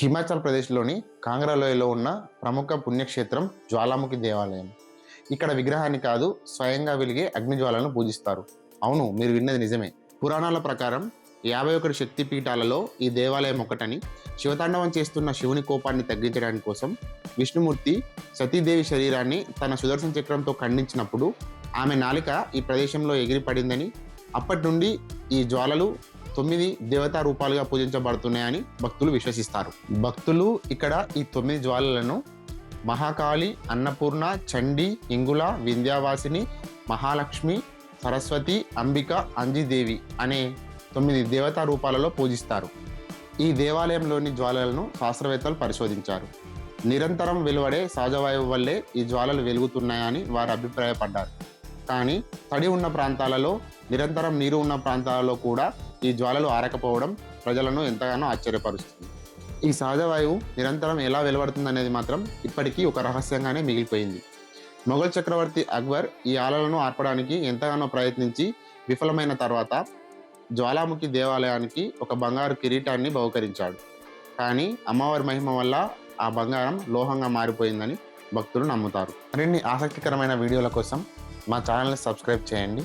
హిమాచల్ ప్రదేశ్లోని కాంగ్రాలోయలో ఉన్న ప్రముఖ పుణ్యక్షేత్రం జ్వాలాముఖి దేవాలయం. ఇక్కడ విగ్రహాన్ని కాదు స్వయంగా వెలిగే అగ్నిజ్వాలను పూజిస్తారు. అవును మీరు విన్నది నిజమే. పురాణాల ప్రకారం యాభై ఒకటి శక్తి పీఠాలలో ఈ దేవాలయం ఒకటని శివతాండవం చేస్తున్న శివుని కోపాన్ని తగ్గించడానికి కోసం విష్ణుమూర్తి సతీదేవి శరీరాన్ని తన సుదర్శన చక్రంతో ఖండించినప్పుడు ఆమె నాలిక ఈ ప్రదేశంలో ఎగిరిపడిందని అప్పటి నుండి ఈ జ్వాలలు తొమ్మిది దేవతా రూపాలుగా పూజించబడుతున్నాయని భక్తులు విశ్వసిస్తారు. భక్తులు ఇక్కడ ఈ తొమ్మిది జ్వాలలను మహాకాళి అన్నపూర్ణ చండి ఇంగుల వింధ్యావాసిని మహాలక్ష్మి సరస్వతి అంబిక అంజిదేవి అనే తొమ్మిది దేవతా రూపాలలో పూజిస్తారు. ఈ దేవాలయంలోని జ్వాలలను శాస్త్రవేత్తలు పరిశోధించారు. నిరంతరం వెలువడే సహజవాయువు వల్లే ఈ జ్వాలలు వెలుగుతున్నాయని వారు అభిప్రాయపడ్డారు. కానీ తడి ఉన్న ప్రాంతాలలో నిరంతరం నీరు ఉన్న ప్రాంతాలలో కూడా ఈ జ్వాలలు ఆరకపోవడం ప్రజలను ఎంతగానో ఆశ్చర్యపరుస్తుంది. ఈ సహజ వాయువు నిరంతరం ఎలా వెలువడుతుంది అనేది మాత్రం ఇప్పటికీ ఒక రహస్యంగానే మిగిలిపోయింది. మొఘల్ చక్రవర్తి అక్బర్ ఈ ఆలలను ఆర్పడానికి ఎంతగానో ప్రయత్నించి విఫలమైన తర్వాత జ్వాలాముఖి దేవాలయానికి ఒక బంగారు కిరీటాన్ని బహుకరించాడు. కానీ అమ్మవారి మహిమ వల్ల ఆ బంగారం లోహంగా మారిపోయిందని భక్తులు నమ్ముతారు. మరిన్ని ఆసక్తికరమైన వీడియోల కోసం మా ఛానల్ని సబ్స్క్రైబ్ చేయండి.